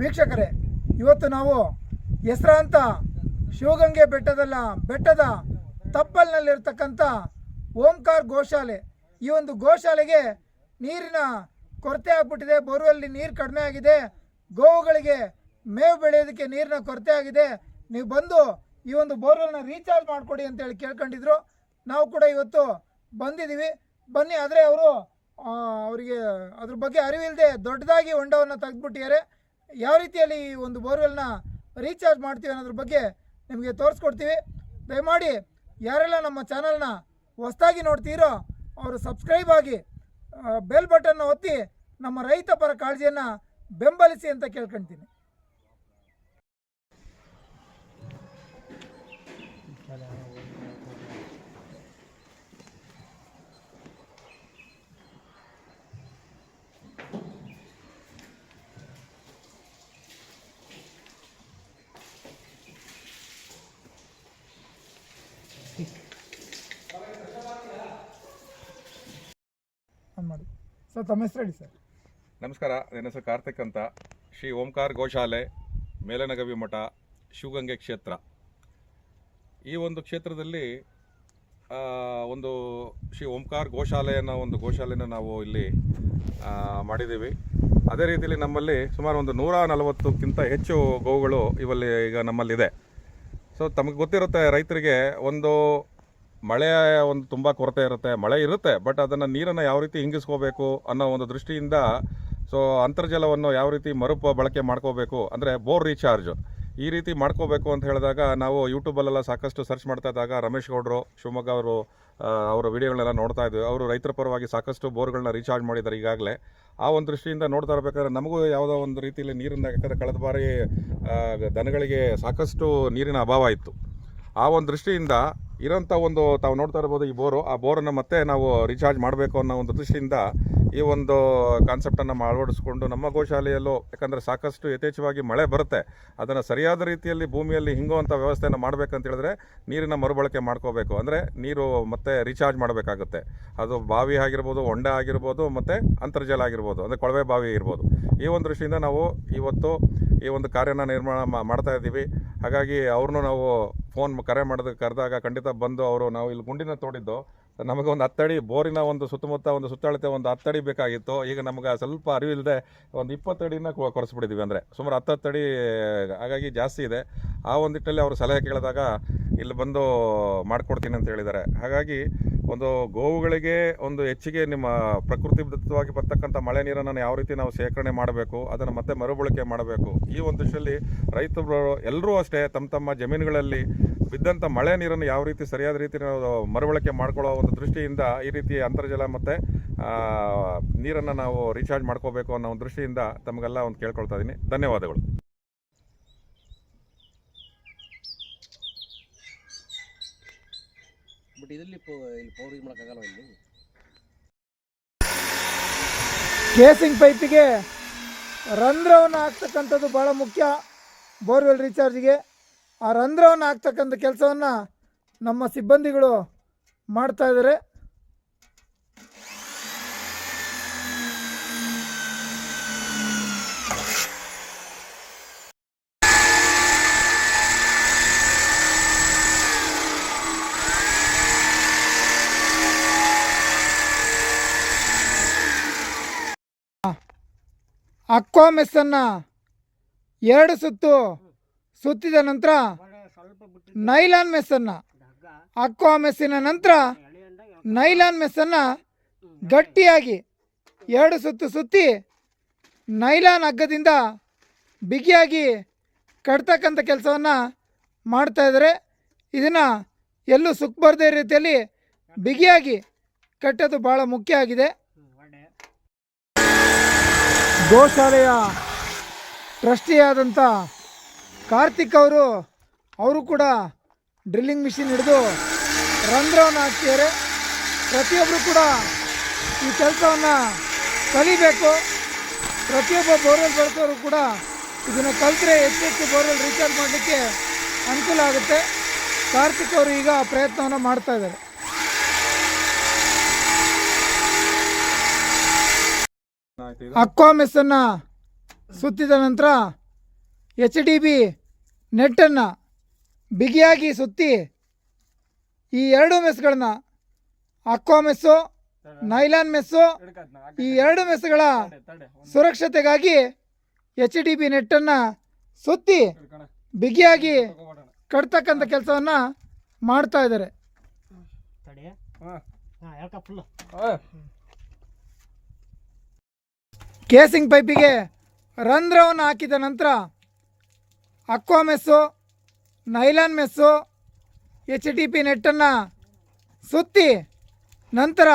ವೀಕ್ಷಕರೇ, ಇವತ್ತು ನಾವು ಹೆಸರಾಂತ ಶಿವಗಂಗೆ ಬೆಟ್ಟದಲ್ಲ, ಬೆಟ್ಟದ ತಪ್ಪಲ್ನಲ್ಲಿರ್ತಕ್ಕಂಥ ಓಂಕಾರ್ ಗೋಶಾಲೆ. ಈ ಒಂದು ಗೋಶಾಲೆಗೆ ನೀರಿನ ಕೊರತೆ ಆಗ್ಬಿಟ್ಟಿದೆ ಬೋರ್ವೆಲ್ಲಿ ನೀರು ಕಡಿಮೆ ಆಗಿದೆ, ಗೋವುಗಳಿಗೆ ಮೇವು ಬೆಳೆಯೋದಕ್ಕೆ ನೀರಿನ ಕೊರತೆ ಆಗಿದೆ. ನೀವು ಬಂದು ಈ ಒಂದು ಬೋರ್ವೆಲ್ನ ರೀಚಾರ್ಜ್ ಮಾಡಿಕೊಡಿ ಅಂತೇಳಿ ಕೇಳ್ಕೊಂಡಿದ್ರು. ನಾವು ಕೂಡ ಇವತ್ತು ಬಂದಿದ್ದೀವಿ. ಬನ್ನಿ, ಆದರೆ ಅವರು ಅವರಿಗೆ ಅದ್ರ ಬಗ್ಗೆ ಅರಿವಿಲ್ಲದೆ ದೊಡ್ಡದಾಗಿ ಹೊಂಡವನ್ನು ತೆಗೆದುಬಿಟ್ಟಿದ್ದಾರೆ. ಯಾವ ರೀತಿಯಲ್ಲಿ ಈ ಒಂದು ಬೋರ್ವೆಲ್ನ ರೀಚಾರ್ಜ್ ಮಾಡ್ತೀವಿ ಅನ್ನೋದ್ರ ಬಗ್ಗೆ ನಿಮಗೆ ತೋರಿಸ್ಕೊಡ್ತೀವಿ. ದಯಮಾಡಿ ಯಾರೆಲ್ಲ ನಮ್ಮ ಚಾನಲ್ನ ಹೊಸದಾಗಿ ನೋಡ್ತೀರೋ ಅವರು ಸಬ್ಸ್ಕ್ರೈಬ್ ಆಗಿ ಬೆಲ್ ಬಟನ್ನ ಒತ್ತಿ ನಮ್ಮ ರೈತ ಪರ ಕಾಳಜಿಯನ್ನು ಬೆಂಬಲಿಸಿ ಅಂತ ಕೇಳ್ಕೊಳ್ತೀನಿ ಸರ್, ತಮ್ಮ ಹೆಸರು ಹೇಳಿ ಸರ್. ನಮಸ್ಕಾರ, ನನ್ನ ಹೆಸರು ಕಾರ್ತಿಕ್ ಅಂತ. ಶ್ರೀ ಓಂಕಾರ ಗೋಶಾಲೆ, ಮೇಲನಗವಿ ಮಠ, ಶಿವಗಂಗೆ ಕ್ಷೇತ್ರ. ಈ ಒಂದು ಕ್ಷೇತ್ರದಲ್ಲಿ ಒಂದು ಶ್ರೀ ಓಂಕಾರ ಗೋಶಾಲೆ ಅನ್ನೋ ಒಂದು ಗೋಶಾಲೆಯನ್ನು ನಾವು ಇಲ್ಲಿ ಮಾಡಿದ್ದೀವಿ. ಅದೇ ರೀತಿಯಲ್ಲಿ ನಮ್ಮಲ್ಲಿ ಸುಮಾರು ಒಂದು ನೂರ ನಲವತ್ತಕ್ಕಿಂತ ಹೆಚ್ಚು ಗೋವುಗಳು ಇವಲ್ಲಿ ಈಗ ನಮ್ಮಲ್ಲಿದೆ. ಸೊ ತಮಗೆ ಗೊತ್ತಿರುತ್ತೆ, ರೈತರಿಗೆ ಒಂದು ಮಳೆ ಒಂದು ತುಂಬ ಕೊರತೆ ಇರುತ್ತೆ, ಮಳೆ ಇರುತ್ತೆ ಬಟ್ ಅದನ್ನು ನೀರನ್ನು ಯಾವ ರೀತಿ ಹಿಂಗಿಸ್ಕೋಬೇಕು ಅನ್ನೋ ಒಂದು ದೃಷ್ಟಿಯಿಂದ ಸೊ ಅಂತರ್ಜಲವನ್ನು ಯಾವ ರೀತಿ ಮರುಪ ಬಳಕೆ ಮಾಡ್ಕೋಬೇಕು ಅಂದರೆ ಬೋರ್ ರೀಚಾರ್ಜ್ ಈ ರೀತಿ ಮಾಡ್ಕೋಬೇಕು ಅಂತ ಹೇಳಿದಾಗ ನಾವು ಯೂಟ್ಯೂಬಲ್ಲೆಲ್ಲ ಸಾಕಷ್ಟು ಸರ್ಚ್ ಮಾಡ್ತಾ ಇದ್ದಾಗ ರಮೇಶ್ ಗೌಡರು, ಶಿವಮೊಗ್ಗ ಅವರು ಅವರ ವಿಡಿಯೋಗಳನ್ನೆಲ್ಲ ನೋಡ್ತಾ ಇದ್ವಿ. ಅವರು ರೈತರ ಪರವಾಗಿ ಸಾಕಷ್ಟು ಬೋರ್ಗಳನ್ನ ರೀಚಾರ್ಜ್ ಮಾಡಿದ್ದಾರೆ ಈಗಾಗಲೇ. ಆ ಒಂದು ದೃಷ್ಟಿಯಿಂದ ನೋಡ್ತಾ ಇರಬೇಕಾದ್ರೆ ನಮಗೂ ಯಾವುದೋ ಒಂದು ರೀತಿಯಲ್ಲಿ ನೀರನ್ನ ಯಾಕಂದರೆ ಕಳೆದ ಬಾರಿ ದನಗಳಿಗೆ ಸಾಕಷ್ಟು ನೀರಿನ ಅಭಾವ ಇತ್ತು. ಆ ಒಂದು ದೃಷ್ಟಿಯಿಂದ ಇರೋಂಥ ಒಂದು ತಾವು ನೋಡ್ತಾ ಇರ್ಬೋದು ಈ ಬೋರು. ಆ ಬೋರನ್ನು ಮತ್ತೆ ನಾವು ರೀಚಾರ್ಜ್ ಮಾಡಬೇಕು ಅನ್ನೋ ಒಂದು ದೃಷ್ಟಿಯಿಂದ ಈ ಒಂದು ಕಾನ್ಸೆಪ್ಟನ್ನು ಅಳವಡಿಸ್ಕೊಂಡು ನಮ್ಮ ಗೋಶಾಲೆಯಲ್ಲೂ, ಯಾಕಂದರೆ ಸಾಕಷ್ಟು ಯಥೇಚ್ಛವಾಗಿ ಮಳೆ ಬರುತ್ತೆ. ಅದನ್ನು ಸರಿಯಾದ ರೀತಿಯಲ್ಲಿ ಭೂಮಿಯಲ್ಲಿ ಹಿಂಗುವಂಥ ವ್ಯವಸ್ಥೆಯನ್ನು ಮಾಡಬೇಕಂತೇಳಿದ್ರೆ ನೀರಿನ ಮರುಬಳಕೆ ಮಾಡ್ಕೋಬೇಕು. ಅಂದರೆ ನೀರು ಮತ್ತೆ ರೀಚಾರ್ಜ್ ಮಾಡಬೇಕಾಗುತ್ತೆ. ಅದು ಬಾವಿ ಆಗಿರ್ಬೋದು ಹೊಂಡ ಆಗಿರ್ಬೋದು, ಮತ್ತು ಅಂತರ್ಜಲ ಆಗಿರ್ಬೋದು. ಅಂದರೆ ಕೊಳವೆ ಬಾವಿ ಇರ್ಬೋದು. ಈ ಒಂದು ದೃಷ್ಟಿಯಿಂದ ನಾವು ಇವತ್ತು ಈ ಒಂದು ಕಾರ್ಯನ ನಿರ್ಮಾಣ ಮಾಡ್ತಾ ಇದ್ದೀವಿ. ಹಾಗಾಗಿ ಅವ್ರನ್ನೂ ನಾವು ಫೋನ್ ಕರೆ ಮಾಡೋದಕ್ಕೆ ಕರೆದಾಗ ಖಂಡಿತ ಬಂದು ಅವರು ನಾವು ಇಲ್ಲಿ ಗುಂಡಿನ ತೋಡಿದ್ದು. ನಮಗೆ ಒಂದು ಹತ್ತಡಿ, ಬೋರಿನ ಒಂದು ಸುತ್ತಮುತ್ತ ಒಂದು ಸುತ್ತಳತೆ ಒಂದು ಹತ್ತಡಿ ಬೇಕಾಗಿತ್ತು. ಈಗ ನಮ್ಗೆ ಸ್ವಲ್ಪ ಅರಿವಿಲ್ಲದೆ ಒಂದು ಇಪ್ಪತ್ತಡಿನ ಕೊ- ಕೊರೆಸ್ಬಿಟ್ಟಿದ್ದೀವಿ ಅಂದರೆ ಸುಮಾರು ಹತ್ತತ್ತಡಿ, ಹಾಗಾಗಿ ಜಾಸ್ತಿ ಇದೆ. ಆ ಒಂದಿಟ್ಟಲ್ಲಿ ಅವರು ಸಲಹೆ ಕೇಳಿದಾಗ ಇಲ್ಲಿ ಬಂದು ಮಾಡಿಕೊಡ್ತೀನಿ ಅಂತ ಹೇಳಿದ್ದಾರೆ. ಹಾಗಾಗಿ ಒಂದು ಗೋವುಗಳಿಗೆ ಒಂದು ಹೆಚ್ಚಿಗೆ ನಿಮ್ಮ ಪ್ರಕೃತಿದತ್ತವಾಗಿ ಬರ್ತಕ್ಕಂಥ ಮಳೆ ನೀರನ್ನು ಯಾವ ರೀತಿ ನಾವು ಶೇಖರಣೆ ಮಾಡಬೇಕು, ಅದನ್ನು ಮತ್ತೆ ಮರುಬಳಕೆ ಮಾಡಬೇಕು. ಈ ಒಂದು ದೃಷ್ಟಿಯಲ್ಲಿ ರೈತರು ಎಲ್ಲರೂ ಅಷ್ಟೇ ತಮ್ಮ ತಮ್ಮ ಜಮೀನುಗಳಲ್ಲಿ ಬಿದ್ದಂಥ ಮಳೆ ನೀರನ್ನು ಯಾವ ರೀತಿ ಸರಿಯಾದ ರೀತಿ ನಾವು ಮರುಬಳಕೆ ಮಾಡ್ಕೊಳ್ಳೋ ಒಂದು ದೃಷ್ಟಿಯಿಂದ ಈ ರೀತಿ ಅಂತರ್ಜಲ ಮತ್ತು ನೀರನ್ನು ನಾವು ರೀಚಾರ್ಜ್ ಮಾಡ್ಕೋಬೇಕು ಅನ್ನೋ ಒಂದು ದೃಷ್ಟಿಯಿಂದ ತಮಗೆಲ್ಲ ಒಂದು ಕೇಳ್ಕೊಳ್ತಾ ಇದ್ದೀನಿ. ಧನ್ಯವಾದಗಳು. ಬಟ್ ಇದರಲ್ಲಿ ಇಲ್ಲಿ ಪವರ್ ಯೂಸ್ ಮಾಡೋಕ್ಕಾಗಲ್ಲ ಇಲ್ಲಿ? ಕೇಸಿಂಗ್ ಪೈಪಿಗೆ ರಂಧ್ರವನ್ನು ಹಾಕ್ತಕ್ಕಂಥದ್ದು ಭಾಳ ಮುಖ್ಯ. ಬೋರ್ವೆಲ್ ರೀಚಾರ್ಜ್ಗೆ ಆ ರಂಧ್ರವನ್ನು ಹಾಕ್ತಕ್ಕಂಥ ಕೆಲಸವನ್ನು ನಮ್ಮ ಸಿಬ್ಬಂದಿಗಳು ಮಾಡ್ತಾ ಇದ್ದಾರೆ ಅಕ್ವಾ ಮೆಸ್ಸನ್ನು ಎರಡು ಸುತ್ತು ಸುತ್ತಿದ ನಂತರ ನೈಲಾನ್ ಮೆಸ್ಸನ್ನು. ಅಕ್ವಾ ಮೆಸ್ಸಿನ ನಂತರ ನೈಲಾನ್ ಮೆಸ್ಸನ್ನು ಗಟ್ಟಿಯಾಗಿ ಎರಡು ಸುತ್ತು ಸುತ್ತಿ ನೈಲಾನ್ ಹಗ್ಗದಿಂದ ಬಿಗಿಯಾಗಿ ಕಟ್ತಕ್ಕಂಥ ಕೆಲಸವನ್ನು ಮಾಡ್ತಾಯಿದ್ದಾರೆ ಇದನ್ನು ಎಲ್ಲೂ ಸುಕ್ಕಬಾರ್ದೇ ರೀತಿಯಲ್ಲಿ ಬಿಗಿಯಾಗಿ ಕಟ್ಟೋದು ಭಾಳ ಮುಖ್ಯ ಆಗಿದೆ. ಗೋಶಾಲೆಯ ಟ್ರಸ್ಟಿಯಾದಂಥ ಕಾರ್ತಿಕ್ ಅವರು ಅವರು ಕೂಡ ಡ್ರಿಲ್ಲಿಂಗ್ ಮಿಷಿನ್ ಹಿಡಿದು ರಂಧ್ರವನ್ನು ಹಾಕ್ತಿದ್ದಾರೆ. ಪ್ರತಿಯೊಬ್ಬರು ಕೂಡ ಈ ಕೆಲಸವನ್ನು ಕಲಿಬೇಕು. ಪ್ರತಿಯೊಬ್ಬ ಬೋರ್ವೆಲ್ ಬಳಸೋರು ಕೂಡ ಇದನ್ನು ಕಲಿತರೆ ಹೆಚ್ಚೆಚ್ಚು ಹೆಚ್ಚು ಬೋರ್ವೆಲ್ ರೀಚಾರ್ಜ್ ಮಾಡಲಿಕ್ಕೆ ಅನುಕೂಲ ಆಗುತ್ತೆ. ಕಾರ್ತಿಕ್ ಅವರು ಈಗ ಪ್ರಯತ್ನವನ್ನು ಮಾಡ್ತಾ ಇದ್ದಾರೆ. ಅಕ್ವಾ ಮೆಸ್ಸನ್ನು ಸುತ್ತಿದ ನಂತರ ಎಚ್ ಡಿ ಬಿ ನೆಟ್ಟನ್ನು ಬಿಗಿಯಾಗಿ ಸುತ್ತಿ ಈ ಎರಡು ಮೆಸ್ಗಳನ್ನ ಅಕ್ವಾ ಮೆಸ್ಸು ನೈಲಾನ್ ಮೆಸ್ಸು ಈ ಎರಡು ಮೆಸ್ಗಳ ಸುರಕ್ಷತೆಗಾಗಿ ಎಚ್ ಡಿ ಬಿ ನೆಟ್ಟನ್ನು ಸುತ್ತಿ ಬಿಗಿಯಾಗಿ ಕಟ್ತಕ್ಕಂಥ ಕೆಲಸವನ್ನು ಮಾಡ್ತಾ ಇದ್ದಾರೆ. ತಡಿ. ಹಾಂ. ಯಾಕ ಫುಲ್ಲು. ಕೇಸಿಂಗ್ ಪೈಪಿಗೆ ರಂಧ್ರವನ್ನು ಹಾಕಿದ ನಂತರ aqua mesh, nylon mesh, H T P ನೆಟ್ಟನ್ನು ಸುತ್ತಿ ನಂತರ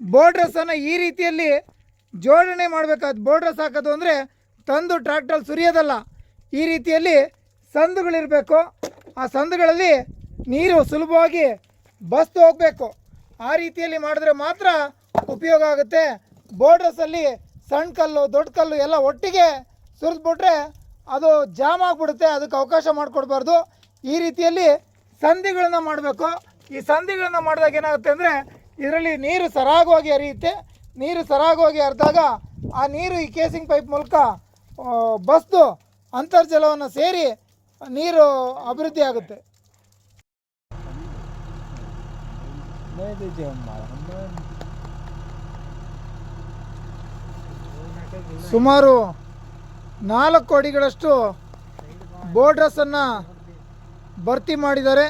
ಬೋರ್ಡ್ರಸ್ಸನ್ನು ಈ ರೀತಿಯಲ್ಲಿ ಜೋಡಣೆ ಮಾಡಬೇಕಾದ ಬೋರ್ಡ್ರಸ್ ಹಾಕೋದು ಅಂದರೆ ತಂದು ಟ್ರ್ಯಾಕ್ಟರ್ ಸುರಿಯೋದಲ್ಲ. ಈ ರೀತಿಯಲ್ಲಿ ಸಂದುಗಳಿರಬೇಕು. ಆ ಸಂದುಗಳಲ್ಲಿ ನೀರು ಸುಲಭವಾಗಿ ಬಸ್ತು ಹೋಗಬೇಕು. ಆ ರೀತಿಯಲ್ಲಿ ಮಾಡಿದ್ರೆ ಮಾತ್ರ ಉಪಯೋಗ ಆಗುತ್ತೆ. ಬೋರ್ಡ್ರಸಲ್ಲಿ ಸಣ್ಣ ಕಲ್ಲು, ದೊಡ್ಡ ಕಲ್ಲು ಎಲ್ಲ ಒಟ್ಟಿಗೆ ಸುರಿದ್ಬಿಟ್ರೆ ಅದು ಜಾಮ್ ಆಗಿಬಿಡುತ್ತೆ, ಅದಕ್ಕೆ ಅವಕಾಶ ಮಾಡಿಕೊಡ್ಬಾರ್ದು. ಈ ರೀತಿಯಲ್ಲಿ ಸಂಧಿಗಳನ್ನ ಮಾಡಬೇಕು. ಈ ಸಂಧಿಗಳನ್ನ ಮಾಡಿದಾಗ ಏನಾಗುತ್ತೆ ಅಂದರೆ, ಇದರಲ್ಲಿ ನೀರು ಸರಾಗವಾಗಿ ಹರಿಯುತ್ತೆ. ನೀರು ಸರಾಗವಾಗಿ ಹರಿದಾಗ ಆ ನೀರು ಈ ಕೇಸಿಂಗ್ ಪೈಪ್ ಮೂಲಕ ಬಸ್ದು ಅಂತರ್ಜಲವನ್ನು ಸೇರಿ ನೀರು ಅಭಿವೃದ್ಧಿ ಆಗುತ್ತೆ. ಸುಮಾರು ನಾಲ್ಕು ಅಡಿಗಳಷ್ಟು ಬೋರ್ಡ್ರಸ್ಸನ್ನು ಭರ್ತಿ ಮಾಡಿದ್ದಾರೆ.